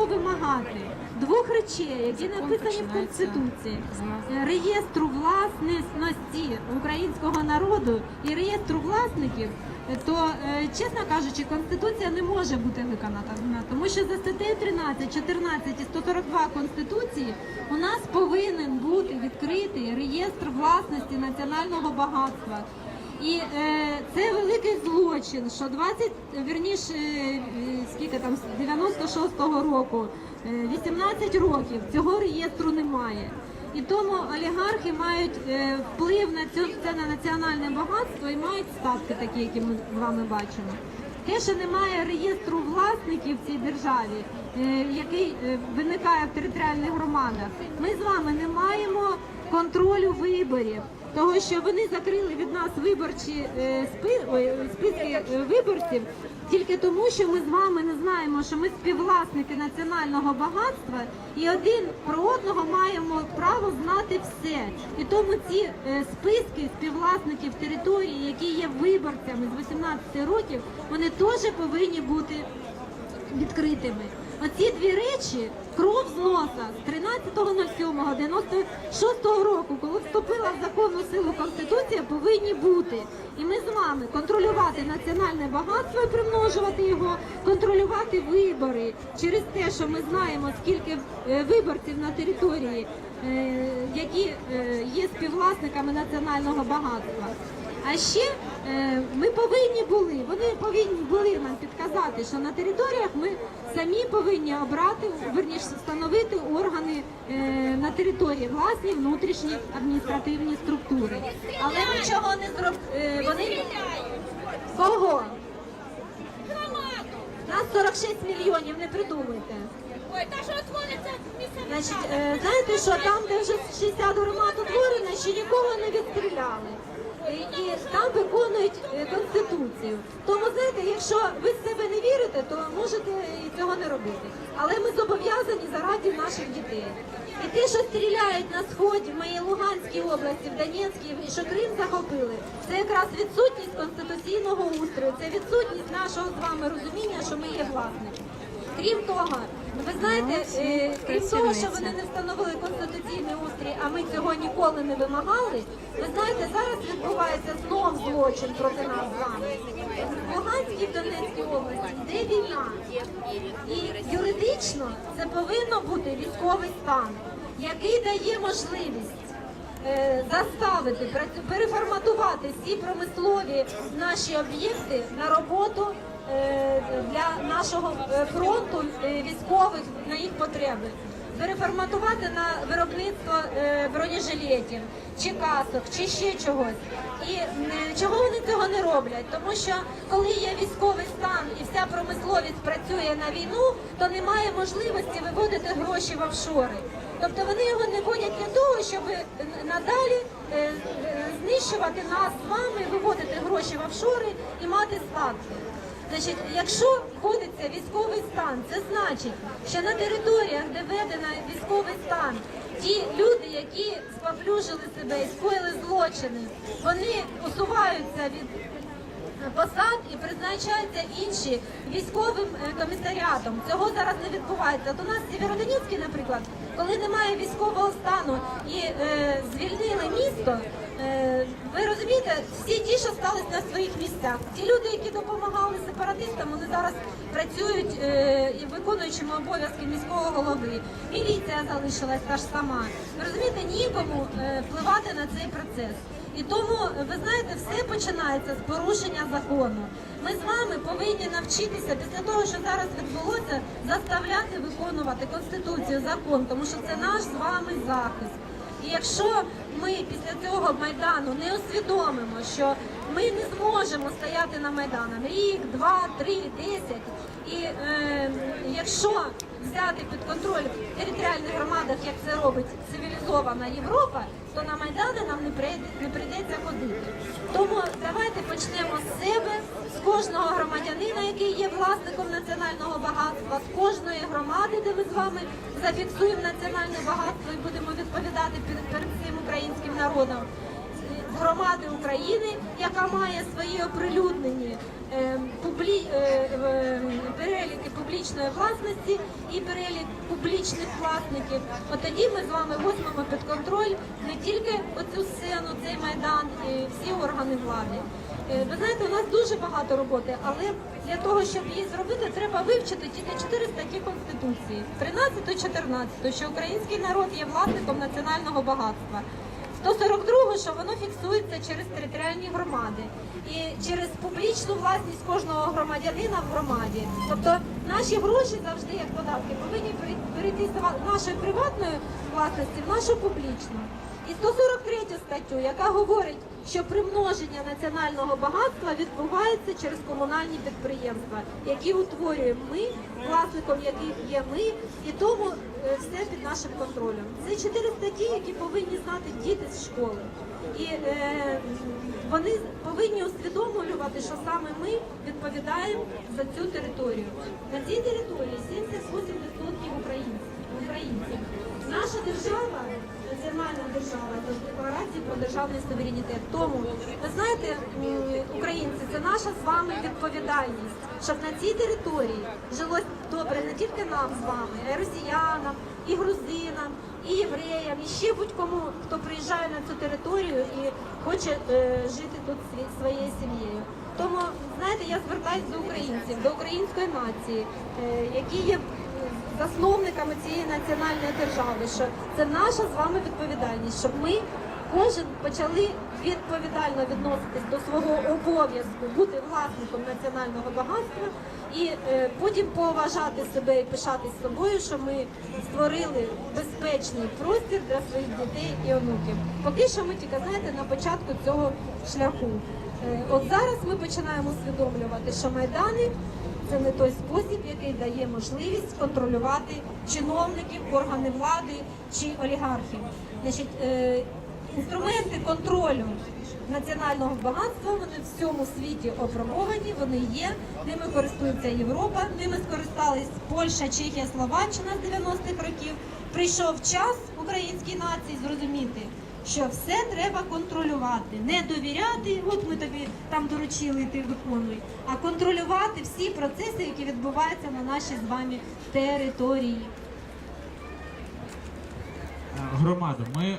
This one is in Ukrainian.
будемо вимагати двох речей, які написані в Конституції: Е, реєстру власності українського народу і реєстру власників. е, То, е, чесно кажучи, Конституція не може бути виконана, тому що за статтею 13, 14 і 142 Конституції у нас повинен бути відкритий реєстр власності національного багатства. І е, це великий злочин, що 20, вірніше, е, скільки там, з 96-го року, е, 18 років цього реєстру немає. І тому олігархи мають е, вплив на цю, це на національне багатство і мають статки такі, які ми з вами бачимо. Те, що немає реєстру власників в цій державі, е, який е, виникає в територіальних громадах, ми з вами не маємо контролю виборів. Того, що вони закрили від нас виборчі е, списки е, виборців тільки тому, що ми з вами не знаємо, що ми співвласники національного багатства, і один про одного маємо право знати все. І тому ці е, списки співвласників території, які є виборцями з 18 років, вони теж повинні бути відкритими. Оці дві речі, кров з носа з 13.07.96 року, коли вступила в законну силу Конституція, повинні бути. І ми з вами контролювати національне багатство і примножувати його, контролювати вибори через те, що ми знаємо, скільки е, виборців на території, е, які е, є співвласниками національного багатства. А ще е, ми повинні були, вони повинні були нам підказати, що на територіях ми самі повинні обрати, верніше встановити органи е, на території власні внутрішні адміністративні структури. Але нічого не зробили. Вони кого? Нас 46 мільйонів, не придумуйте. Ой, та що твориться Значить, е, знаєте, що там, де вже 60 громад утворено, ще нікого не відстріляли. І, і там виконують е, конституцію. Тому знаєте, якщо ви в себе не вірите, то можете і цього не робити. Але ми зобов'язані заради наших дітей. І те, що стріляють на сході в моїй Луганській області, в Донецькій, що Крим захопили, це якраз відсутність конституційного устрою, це відсутність нашого з вами розуміння, що ми є власниками. Крім того, ви знаєте, е, крім того, що вони не встановили конституційний устрій, а ми цього ніколи не вимагали. Ви знаєте, зараз відбувається знов злочин проти нас з вами. В Луганській в Донецькій області йде війна, і юридично це повинно бути військовий стан, який дає можливість. е, Заставити переформатувати всі промислові наші об'єкти на роботу для нашого е, фронту е, військових на їх потреби. Переформатувати на виробництво е, бронежилетів, чи касок, чи ще чогось. І е, чого вони цього не роблять? Тому що коли є військовий стан і вся промисловість працює на війну, то немає можливості виводити гроші в офшори. Тобто вони його не вводять для того, щоб е, надалі е, е, знищувати нас з вами, виводити гроші в офшори і мати статки. Значить, якщо вводиться військовий стан, це значить, що на територіях, де введено військовий стан, ті люди, які споплюжили себе і скоїли злочини, вони усуваються від посад і призначаються інші військовим е, комісаріатом. Цього зараз не відбувається. От у нас в Сєвєродонецькій, наприклад, коли немає військового стану і е, звільнили місто. Е, ви розумієте, всі ті, що стались на своїх місцях, ті люди, які допомагали сепаратистам, вони зараз працюють е, виконуючими обов'язки міського голови. Міліція залишилась та ж сама. Ви розумієте, нікому е, впливати на цей процес. І тому, ви знаєте, все починається з порушення закону. Ми з вами повинні навчитися після того, що зараз відбулося, заставляти виконувати конституцію, закон, тому що це наш з вами захист. І якщо ми після цього майдану не усвідомимо, що ми не зможемо стояти на майданах рік, два, три, десять, і е, якщо взяти під контроль територіальних громадах, як це робить цивілізована Європа, то на майдани нам не прийде не прийдеться ходити. Тому давайте почнемо з себе, з кожного громадянина, який є власником національного багатства, з кожної громади, де ми з вами зафіксуємо національне багатство і будемо відповідати перед, всім українським народом. громади України, яка має свої оприлюднені е, публі, е, е, переліки публічної власності і перелік публічних власників. От тоді ми з вами візьмемо під контроль не тільки оцю сцену, цей майдан і всі органи влади. Е, Ви знаєте, у нас дуже багато роботи, але для того, щоб її зробити, треба вивчити тільки чотири статті Конституції: 13-14, що український народ є власником національного багатства. 142, що воно фіксується через територіальні громади і через публічну власність кожного громадянина в громаді. Тобто наші гроші завжди, як податки, повинні перей- перейти з нашої приватної власності в нашу публічну. І 143 статтю, яка говорить, що примноження національного багатства відбувається через комунальні підприємства, які утворюємо ми, власником яких є ми, і тому е, все під нашим контролем. Це чотири статті, які повинні знати діти з школи. І е, вони повинні усвідомлювати, що саме ми відповідаємо за цю територію. На цій території 78% українців. українців. Наша держава, національна держава, в декларації про державний суверенітет. Тому ви знаєте, українці, це наша з вами відповідальність, щоб на цій території жилось добре не тільки нам з вами, а й росіянам, і грузинам, і євреям, і ще будь-кому, хто приїжджає на цю територію і хоче е, жити тут своєю сім'єю. Тому знаєте, я звертаюся до українців, до української нації, е, які є засновниками цієї національної держави, що це наша з вами відповідальність, щоб ми кожен почали відповідально відноситись до свого обов'язку бути власником національного багатства і е, потім поважати себе і пишатись собою, що ми створили безпечний простір для своїх дітей і онуків. Поки що ми тільки знаєте на початку цього шляху. Е, От зараз ми починаємо усвідомлювати, що майдани це не той спосіб, який дає можливість контролювати чиновників, органи влади чи олігархів. Значить, е, інструменти контролю національного багатства вони в всьому світі опробовані, вони є, ними користується Європа, ними скористались Польща, Чехія, Словаччина з 90-х років. Прийшов час українській нації зрозуміти, що все треба контролювати, не довіряти, от ми тобі там доручили, і ти виконуй, а контролювати всі процеси, які відбуваються на нашій з вами території. Громада, ми